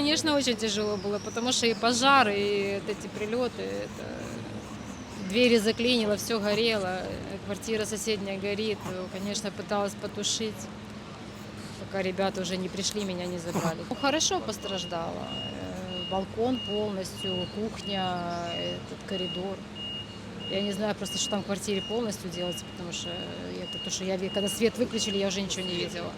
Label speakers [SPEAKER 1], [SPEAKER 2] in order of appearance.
[SPEAKER 1] конечно, очень тяжело было, потому что и пожар, и вот эти прилеты, это... двери заклинило, все горело, квартира соседняя горит. Конечно, пыталась потушить, пока ребята уже не пришли, меня не забрали. Ну, хорошо пострадала. Э, балкон полностью, кухня, этот коридор. Я не знаю просто, что там в квартире полностью делается, потому что это то, что я когда свет выключили, я уже ничего не видела.